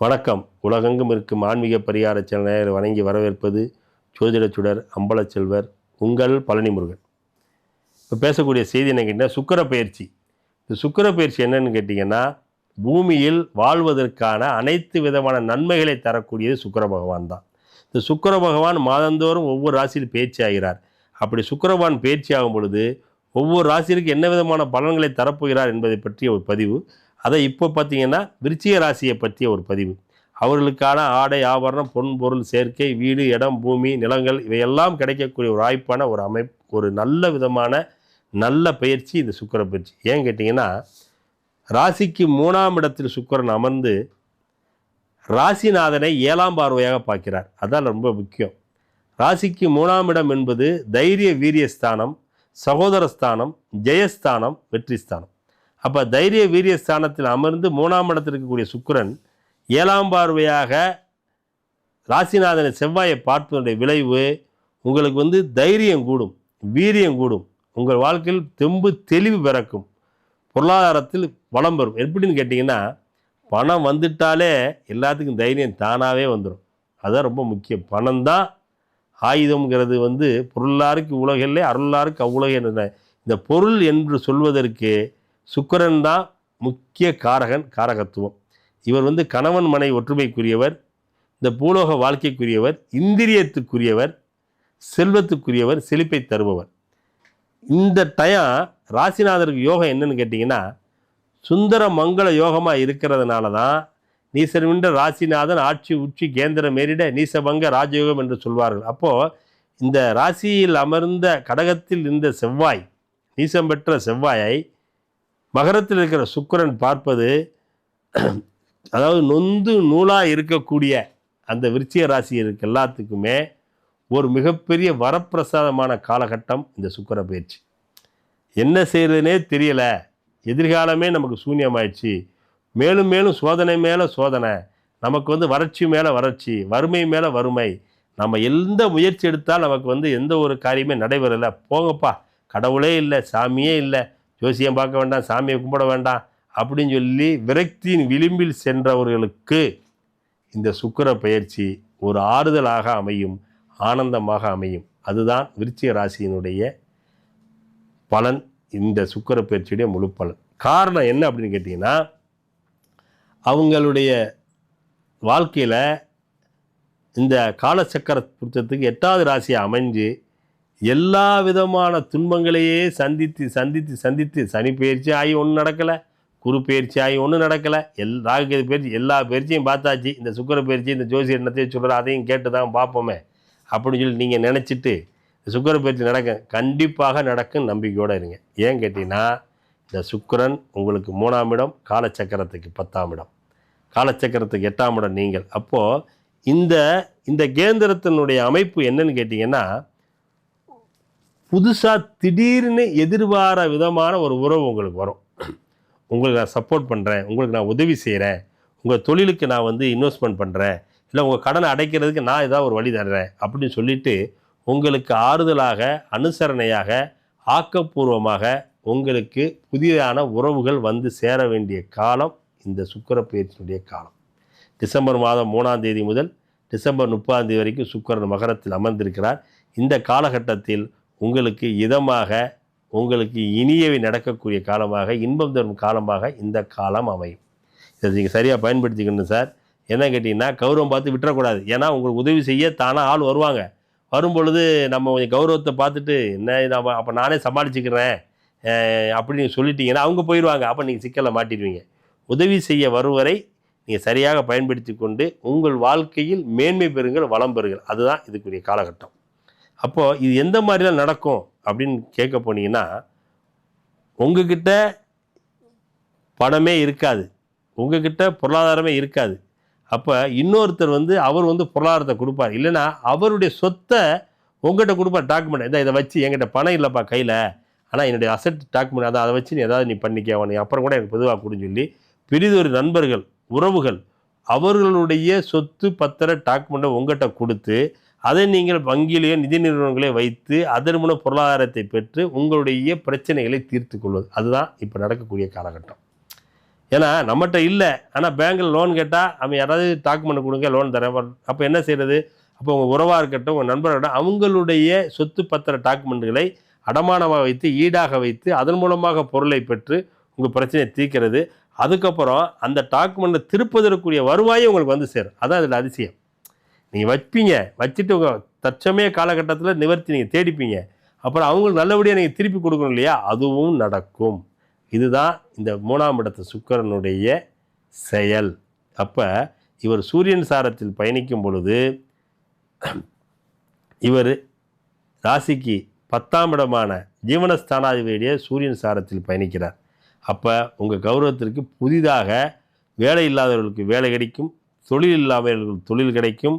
வணக்கம். உலகெங்கும் இருக்கும் ஆன்மீக பரிகார சேனல் வணங்கி வரவேற்பது ஜோதிட சுடர் அம்பலச்செல்வர் உங்கள் பழனி முருகன் இப்போ பேசக்கூடிய செய்தி என்ன கேட்டிங்கன்னா சுக்கிர பயிற்சி. இந்த சுக்கிர பயிற்சி என்னன்னு கேட்டிங்கன்னா பூமியில் வாழ்வதற்கான அனைத்து விதமான நன்மைகளை தரக்கூடியது சுக்கர பகவான் தான். இந்த சுக்கர பகவான் மாதந்தோறும் ஒவ்வொரு ராசியில் பயிற்சி ஆகிறார். அப்படி சுக்கிர பயிற்சி ஆகும் பொழுது ஒவ்வொரு ராசியிற்கு என்ன விதமான பலன்களை தரப்போகிறார் என்பதை பற்றிய ஒரு பதிவு. அதை இப்போ பார்த்தீங்கன்னா விருச்சிக ராசியை பற்றிய ஒரு பதிவு. அவர்களுக்கான ஆடை ஆபரணம் பொன் பொருள் சேர்க்கை வீடு இடம் பூமி நிலங்கள் இவையெல்லாம் கிடைக்கக்கூடிய ஒரு வாய்ப்பான ஒரு அமைப்பு ஒரு நல்ல விதமான நல்ல பயிற்சி இந்த சுக்கிர பயிற்சி. ஏன் கேட்டிங்கன்னா ராசிக்கு மூணாம் இடத்தில் சுக்கிரன் அமர்ந்து ராசிநாதனை ஏழாம் பார்வையாக பார்க்கிறார். அதான் ரொம்ப முக்கியம். ராசிக்கு மூணாம் இடம் என்பது தைரிய வீரியஸ்தானம் சகோதரஸ்தானம் ஜெயஸ்தானம் வெற்றிஸ்தானம். அப்போ தைரிய வீரியஸ்தானத்தில் அமர்ந்து மூணாம் இடத்தில் இருக்கக்கூடிய சுக்கரன் ஏழாம் பார்வையாக ராசிநாதனை செவ்வாயை பார்ப்பதனுடைய விளைவு உங்களுக்கு வந்து தைரியம் கூடும் வீரியம் கூடும். உங்கள் வாழ்க்கையில் தெம்பு தெளிவு பிறக்கும். பொருளாதாரத்தில் வளம் பெறும். எப்படின்னு கேட்டிங்கன்னா பணம் வந்துட்டாலே எல்லாத்துக்கும் தைரியம் தானாகவே வந்துடும் அதுதான் ரொம்ப முக்கியம். பணம் தான் ஆயுதம்ங்கிறது வந்து பொருளாருக்கு உலகில்லை அருளாருக்கு அவ்வுலக இந்த பொருள் என்று சொல்வதற்கு சுக்கரன் தான் முக்கிய காரகன் காரகத்துவம். இவர் வந்து கணவன் மனை ஒற்றுமைக்குரியவர் இந்த பூலோக வாழ்க்கைக்குரியவர் இந்திரியத்துக்குரியவர் செல்வத்துக்குரியவர் செழிப்பை தருபவர். இந்த டயம் ராசிநாதருக்கு யோகம் என்னன்னு கேட்டிங்கன்னா சுந்தர மங்கள யோகமாக இருக்கிறதுனால தான் நீசர்வின்ற ராசிநாதன் ஆட்சி உச்சி கேந்திரம் மேரிட நீசபங்க ராஜயோகம் என்று சொல்வார்கள். அப்போது இந்த ராசியில் அமர்ந்த கடகத்தில் இருந்த செவ்வாய் நீசம் பெற்ற செவ்வாயை மகரத்தில் இருக்கிற சுக்கரன் பார்ப்பது அதாவது நொந்து நூலாக இருக்கக்கூடிய அந்த விருச்சிய ராசி இருக்கு எல்லாத்துக்குமே ஒரு மிகப்பெரிய வரப்பிரசாதமான காலகட்டம் இந்த சுக்கிர பயிற்சி. என்ன செய்கிறதுனே தெரியலை. எதிர்காலமே நமக்கு சூன்யமாயிடுச்சு. மேலும் மேலும் சோதனை மேலே சோதனை. நமக்கு வந்து வறட்சி மேலே வறட்சி வறுமை மேலே வறுமை. நம்ம எந்த முயற்சி எடுத்தால் நமக்கு வந்து எந்த ஒரு காரியமே நடைபெறலை. போங்கப்பா. கடவுளே இல்லை சாமியே இல்லை. ஜோசியம் பார்க்க வேண்டாம் சாமியை கும்பிட வேண்டாம் அப்படின்னு சொல்லி விரக்தியின் விளிம்பில் சென்றவர்களுக்கு இந்த சுக்கிர பயிற்சி ஒரு ஆறுதலாக அமையும் ஆனந்தமாக அமையும். அதுதான் விருச்சிக ராசியினுடைய பலன் இந்த சுக்கிர பயிற்சியுடைய முழு பலன். காரணம் என்ன அப்படின்னு கேட்டிங்கன்னா அவங்களுடைய வாழ்க்கையில் இந்த காலச்சக்கர புத்தத்துக்கு எட்டாவது ராசியை அமைஞ்சு எல்லா விதமான துன்பங்களையே சந்தித்து சந்தித்து சந்தித்து சனி பயிற்சி ஆகி ஒன்றும் நடக்கலை. குரு பயிற்சி ஆகி ஒன்றும் நடக்கலை. எல் ராகுகேது பயிற்சி எல்லா பயிற்சியும் பார்த்தாச்சு. இந்த சுக்கர பயிற்சி இந்த ஜோசி என்னத்தையும் சொல்கிற அதையும் கேட்டு தான் பார்ப்போமே. அப்படின்னு சொல்லி நீங்கள் நினச்சிட்டு சுக்கர பயிற்சி நடக்க கண்டிப்பாக நடக்கும் நம்பிக்கையோடு இருங்க. ஏன் கேட்டிங்கன்னா இந்த சுக்கரன் உங்களுக்கு மூணாம் இடம் காலச்சக்கரத்துக்கு பத்தாம் இடம். காலச்சக்கரத்துக்கு எட்டாம் இடம் நீங்கள். அப்போது இந்த இந்த கேந்திரத்தினுடைய அமைப்பு என்னன்னு கேட்டிங்கன்னா புதுசாக திடீர்னு எதிர்பார விதமான ஒரு உறவு உங்களுக்கு வரும். உங்களுக்கு நான் சப்போர்ட் பண்ணுறேன் உங்களுக்கு நான் உதவி செய்கிறேன் உங்கள் தொழிலுக்கு நான் வந்து இன்வெஸ்ட்மெண்ட் பண்ணுறேன் இல்லை உங்கள் கடனை அடைக்கிறதுக்கு நான் ஏதாவது ஒரு வழி தர்றேன் அப்படின்னு சொல்லிட்டு உங்களுக்கு ஆறுதலாக அனுசரணையாக ஆக்கப்பூர்வமாக உங்களுக்கு புதிதான உறவுகள் வந்து சேர வேண்டிய காலம் இந்த சுக்கர பயிற்சியினுடைய காலம். டிசம்பர் மாதம் மூணாம் தேதி முதல் டிசம்பர் முப்பதாம் தேதி வரைக்கும் சுக்கரன் மகரத்தில் அமர்ந்திருக்கிறார். இந்த காலகட்டத்தில் உங்களுக்கு இதமாக உங்களுக்கு இனியவை நடக்கக்கூடிய காலமாக இன்பம் தரும் காலமாக இந்த காலம் அமையும். இதை நீங்கள் சரியாக பயன்படுத்திக்கணும் சார். என்ன கேட்டிங்கன்னா கௌரவம் பார்த்து விட்டுறக்கூடாது. ஏன்னா உங்களுக்கு உதவி செய்ய தானாக ஆள் வருவாங்க. வரும் பொழுது நம்ம கொஞ்சம் கௌரவத்தை பார்த்துட்டு என்ன நம்ம அப்போ நானே சமாளிச்சுக்கிறேன். அப்படின்னு சொல்லிட்டீங்கன்னா அவங்க போயிடுவாங்க அப்போ நீங்கள் சிக்கலை மாட்டிடுவீங்க. உதவி செய்ய வருவரை நீங்கள் சரியாக பயன்படுத்தி கொண்டு உங்கள் வாழ்க்கையில் மேன்மை பெறுங்கள் வளம் பெறுங்கள். அதுதான் இதுக்குரிய காலகட்டம். அப்போது இது எந்த மாதிரிலாம் நடக்கும் அப்படின்னு கேட்க போனீங்கன்னா உங்ககிட்ட பணமே இருக்காது. உங்ககிட்ட பொருளாதாரமே இருக்காது. அப்போ இன்னொருத்தர் வந்து அவர் வந்து பொருளாதாரத்தை கொடுப்பார். இல்லைன்னா அவருடைய சொத்தை உங்கள்கிட்ட கொடுப்பார் டாக்குமெண்ட் இதை இதை வச்சு என்கிட்ட பணம் இல்லைப்பா கையில். ஆனால் என்னுடைய அசட் டாக்குமெண்ட் அதை அதை வச்சு நீ ஏதாவது நீ பண்ணிக்க. நீ அப்புறம் கூட எனக்கு பொதுவாக கொடுன்னு சொல்லி பெரிதொரு நண்பர்கள் உறவுகள் அவர்களுடைய சொத்து பத்திர டாக்குமெண்ட்டை உங்கள்கிட்ட கொடுத்து அதை நீங்கள் வங்கியிலேயோ நிதி நிறுவனங்களே வைத்து அதன் மூலம் பொருளாதாரத்தை பெற்று உங்களுடைய பிரச்சனைகளை தீர்த்து கொள்வது. அதுதான் இப்போ நடக்கக்கூடிய காலகட்டம். ஏன்னா நம்மகிட்ட இல்லை. ஆனால் பேங்க்கில் லோன் கேட்டால் அவன் யாராவது டாக்குமெண்ட் கொடுங்க லோன் தரேன். அப்போ என்ன செய்கிறது அப்போ உங்கள் உறவாக இருக்கட்டும் உங்கள் நண்பராக இருக்கட்டும் அவங்களுடைய சொத்து பத்திர டாக்குமெண்ட்டுகளை அடமானமாக வைத்து ஈடாக வைத்து அதன் மூலமாக பொருளை பெற்று உங்கள் பிரச்சனையை தீர்க்கிறது. அதுக்கப்புறம் அந்த டாக்குமெண்ட்டை திருப்பதற்குரிய வருவாயும் உங்களுக்கு வந்து சேரும். அதான் அதில் அதிசயம். நீங்கள் வைப்பீங்க. வச்சுட்டு உங்கள் தற்சமய காலகட்டத்தில் நிவர்த்தி நீங்கள் தேடிப்பீங்க. அப்புறம் அவங்களுக்கு நல்லபடியாக நீங்கள் திருப்பி கொடுக்கணும் இல்லையா? அதுவும் நடக்கும். இதுதான் இந்த மூணாம் இடத்து சுக்கரனுடைய செயல். அப்போ இவர் சூரியன் சாரத்தில் பயணிக்கும் பொழுது இவர் ராசிக்கு பத்தாம் இடமான ஜீவனஸ்தானாதிபதியுடைய சூரியன் சாரத்தில் பயணிக்கிறார். அப்போ உங்கள் கௌரவத்திற்கு புதிதாக வேலை இல்லாதவர்களுக்கு வேலை கிடைக்கும். தொழில் இல்லாதவர்களுக்கு தொழில் கிடைக்கும்.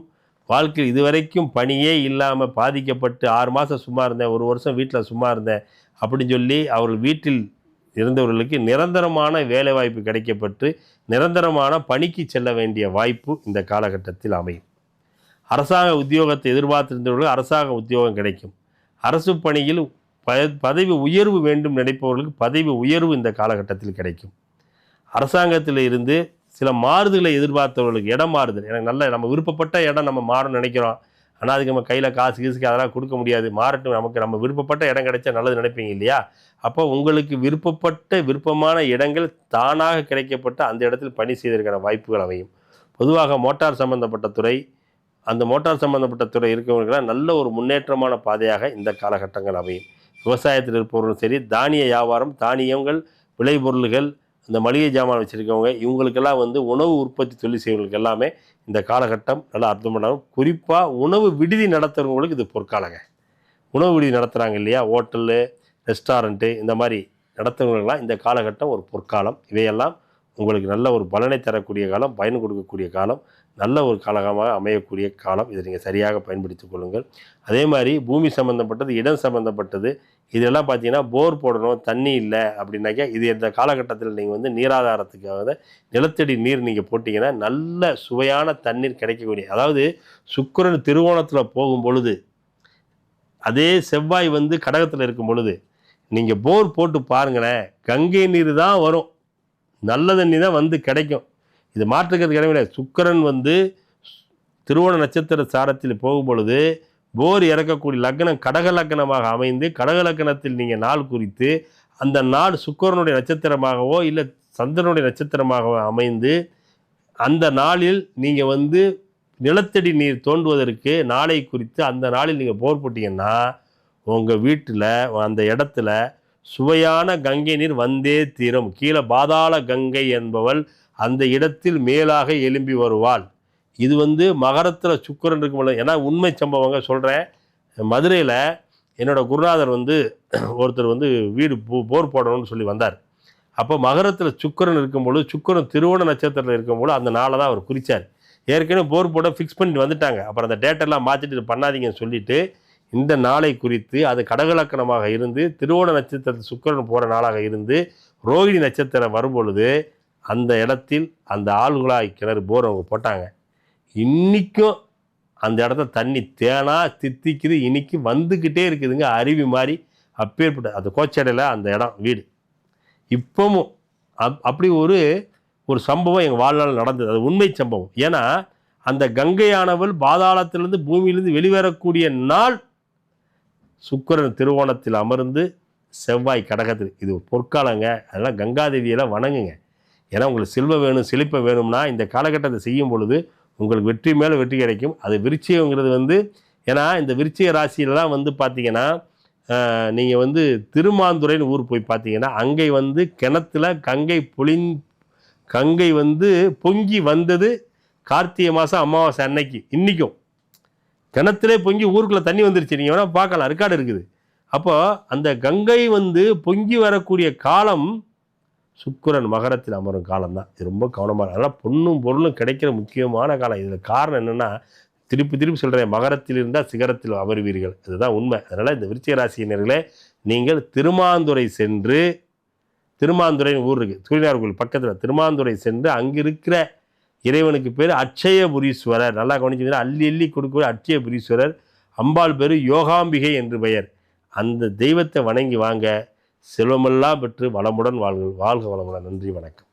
வாழ்க்கையில் இதுவரைக்கும் பணியே இல்லாமல் பாதிக்கப்பட்டு ஆறு மாதம் சும்மா இருந்தேன் ஒரு வருஷம் வீட்டில் சும்மா இருந்தேன் அப்படின்னு சொல்லி அவர்கள் வீட்டில் இருந்தவர்களுக்கு நிரந்தரமான வேலைவாய்ப்பு கிடைக்கப்பட்டு நிரந்தரமான பணிக்கு செல்ல வேண்டிய வாய்ப்பு இந்த காலகட்டத்தில் அமையும். அரசாங்க உத்தியோகத்தை எதிர்பார்த்திருந்தவர்களுக்கு அரசாங்க உத்தியோகம் கிடைக்கும். அரசு பணியில் ப பதவி உயர்வு வேண்டும் நினைப்பவர்களுக்கு பதவி உயர்வு இந்த காலகட்டத்தில் கிடைக்கும். அரசாங்கத்தில் இருந்து சில மாறுதலை எதிர்பார்த்தவர்களுக்கு இடம் மாறுதல். எனக்கு நல்ல நம்ம விருப்பப்பட்ட இடம் நம்ம மாறணும்னு நினைக்கிறோம். ஆனால் அதுக்கு நம்ம கையில் காசு கீசுக்கு அதெல்லாம் கொடுக்க முடியாது. மாறட்டும் நமக்கு நம்ம விருப்பப்பட்ட இடம் கிடைச்சா நல்லது நினைப்பீங்க இல்லையா? அப்போ உங்களுக்கு விருப்பப்பட்ட விருப்பமான இடங்கள் தானாக கிடைக்கப்பட்ட அந்த இடத்தில் பணி செய்வதற்கான வாய்ப்புகள் அமையும். பொதுவாக மோட்டார் சம்பந்தப்பட்ட துறை அந்த மோட்டார் சம்பந்தப்பட்ட துறை இருக்கிறவங்களுக்கெல்லாம் நல்ல ஒரு முன்னேற்றமான பாதையாக இந்த காலகட்டங்கள் அமையும். விவசாயத்தில் இருப்பவர்களும் சரி தானிய வியாபாரம் தானியங்கள் விளைபொருள்கள் இந்த மளிகை ஜாமான் வச்சுருக்கவங்க இவங்களுக்கெல்லாம் வந்து உணவு உற்பத்தி தொழில் செய்வங்களுக்கு எல்லாமே இந்த காலகட்டம் நல்லா அர்த்தம் குறிப்பாக உணவு விடுதி நடத்துகிறவங்களுக்கு இது பொற்காலங்க. உணவு விடுதி நடத்துகிறாங்க இல்லையா? ஹோட்டலு ரெஸ்டாரண்ட்டு இந்த மாதிரி நடத்துகிறவங்களுக்கெல்லாம் இந்த காலகட்டம் ஒரு பொற்காலம். இவையெல்லாம் உங்களுக்கு நல்ல ஒரு பலனை தரக்கூடிய காலம் பயன் கொடுக்கக்கூடிய காலம். நல்ல ஒரு காலகமாக அமையக்கூடிய காலம். இதை நீங்கள் சரியாக பயன்படுத்திக் கொள்ளுங்கள். அதே மாதிரி பூமி சம்மந்தப்பட்டது இடம் சம்மந்தப்பட்டது இதெல்லாம் பார்த்தீங்கன்னா போர் போடணும் தண்ணி இல்லை அப்படின்னாக்கா இது இந்த காலகட்டத்தில் நீங்கள் வந்து நீராதாரத்துக்காக நிலத்தடி நீர் நீங்கள் போட்டிங்கன்னா நல்ல சுவையான தண்ணீர் கிடைக்கக்கூடிய அதாவது சுக்கிரன் திருவோணத்தில் போகும் பொழுது அதே செவ்வாய் வந்து கடகத்தில் இருக்கும் பொழுது நீங்கள் போர் போட்டு பாருங்களேன் கங்கை நீர் தான் வரும். நல்ல தண்ணி தான் வந்து கிடைக்கும். இது மாற்றுக்கிறது கிடையவில்லை சுக்கிரன் வந்து திருவோண நட்சத்திர சாரத்தில் போகும் பொழுது போர் இறக்கக்கூடிய லக்னம் கடக லக்னமாக அமைந்து கடக லக்னத்தில் நீங்கள் நாள் குறித்து அந்த நாள் சுக்கரனுடைய நட்சத்திரமாகவோ இல்லை சந்திரனுடைய நட்சத்திரமாகவோ அமைந்து அந்த நாளில் நீங்கள் வந்து நிலத்தடி நீர் தோண்டுவதற்கு நாளை குறித்து அந்த நாளில் நீங்கள் போர் போட்டீங்கன்னா உங்கள் வீட்டில் அந்த இடத்துல சுவையான கங்கை நீர் வந்தே தீரும். கீழே பாதாள கங்கை என்பவள் அந்த இடத்தில் மேலாக எழும்பி வருவாள். இது வந்து மகரத்தில் சுக்கிரன் இருக்கும் ஏன்னா உண்மை சம்பவங்க சொல்கிறேன் மதுரையில் என்னோட குருநாதர் வந்து ஒருத்தர் வந்து வீடு போ போர் போடணும்னு சொல்லி வந்தார். அப்போ மகரத்தில் சுக்கிரன் இருக்கும்போது சுக்கிரன் திருவோண நட்சத்திரத்தில் இருக்கும்போது அந்த நாளை தான் அவர் குறித்தார் ஏற்கனவே போர் போட ஃபிக்ஸ் பண்ணிட்டு வந்துட்டாங்க. அப்புறம் அந்த டேட்டெல்லாம் மாற்றிட்டு பண்ணாதீங்கன்னு சொல்லிட்டு இந்த நாளை குறித்து அது கடகலக்கணமாக இருந்து திருவோண நட்சத்திரத்தில் சுக்கிரன் போகிற நாளாக இருந்து ரோகிணி நட்சத்திரம் வரும்பொழுது அந்த இடத்தில் அந்த ஆழ்குழாய் கிணறு போர் அவங்க போட்டாங்க. இன்றைக்கும் அந்த இடத்த தண்ணி தேனா தித்திக்குது. இன்றைக்கும் வந்துக்கிட்டே இருக்குதுங்க. அருவி மாதிரி அப்பேற்பட்ட அந்த கோச்சடையில் அந்த இடம் வீடு. இப்போவும் அப் அப்படி ஒரு ஒரு சம்பவம் எங்கள் வாழ்நாள் நடந்தது. அது உண்மை சம்பவம். ஏன்னா அந்த கங்கையானவள் பாதாளத்திலிருந்து பூமியிலிருந்து வெளிவரக்கூடிய நாள் சுக்கிரன் திருவோணத்தில் அமர்ந்து செவ்வாய் கடகத்தில். இது பொற்காலங்க. அதெல்லாம் கங்காதேவியெல்லாம் வணங்குங்க. ஏன்னா உங்களுக்கு செல்வம் வேணும் செழிப்பை வேணும்னா இந்த காலகட்டத்தை செய்யும் பொழுது உங்களுக்கு வெற்றி மேலே வெற்றி கிடைக்கும். அது விருச்சிகங்கிறது வந்து ஏன்னா இந்த விருச்சிக ராசியிலலாம் வந்து பார்த்தீங்கன்னா நீங்கள் வந்து திருமாந்துறைன்னு ஊர் போய் பார்த்தீங்கன்னா அங்கே வந்து கிணத்துல கங்கை பொழின் கங்கை வந்து பொங்கி வந்தது கார்த்திகை மாதம் அமாவாசை அன்னைக்கு இன்றைக்கும் கிணத்துலே பொங்கி ஊருக்குள்ளே தண்ணி வந்துருச்சு. நீங்கள் வேணால் பார்க்கலாம் ரெக்கார்டு இருக்குது. அப்போ அந்த கங்கை வந்து பொங்கி வரக்கூடிய காலம் சுக்கிரன் மகரத்தில் அமரும் காலம் தான் இது ரொம்ப கவனமாக அதனால் பொண்ணும் பொருளும் கிடைக்கிற முக்கியமான காலம். இதில் காரணம் என்னென்னா திருப்பி திருப்பி சொல்கிறேன் மகரத்தில் இருந்தால் சிகரத்தில் அமருவீர்கள். அதுதான் உண்மை. அதனால் இந்த விருச்சிக ராசியினர்களே நீங்கள் திருமாந்துறை சென்று திருமாந்துறைன்னு ஊர் இருக்குது சூரியனார் கோயில் பக்கத்தில். திருமாந்துறை சென்று அங்கே இருக்கிற இறைவனுக்கு பேர் அட்சயபுரீஸ்வரர். நல்லா கவனிச்சிங்கன்னா அள்ளி அள்ளி கொடுக்கக்கூடிய அட்சயபுரீஸ்வரர் அம்பாள் பேர் யோகாம்பிகை என்று பெயர். அந்த தெய்வத்தை வணங்கி வாங்க. செல்வமெல்லாம் பெற்று வளமுடன் வாழ்க வாழ்க வளமுடன். நன்றி வணக்கம்.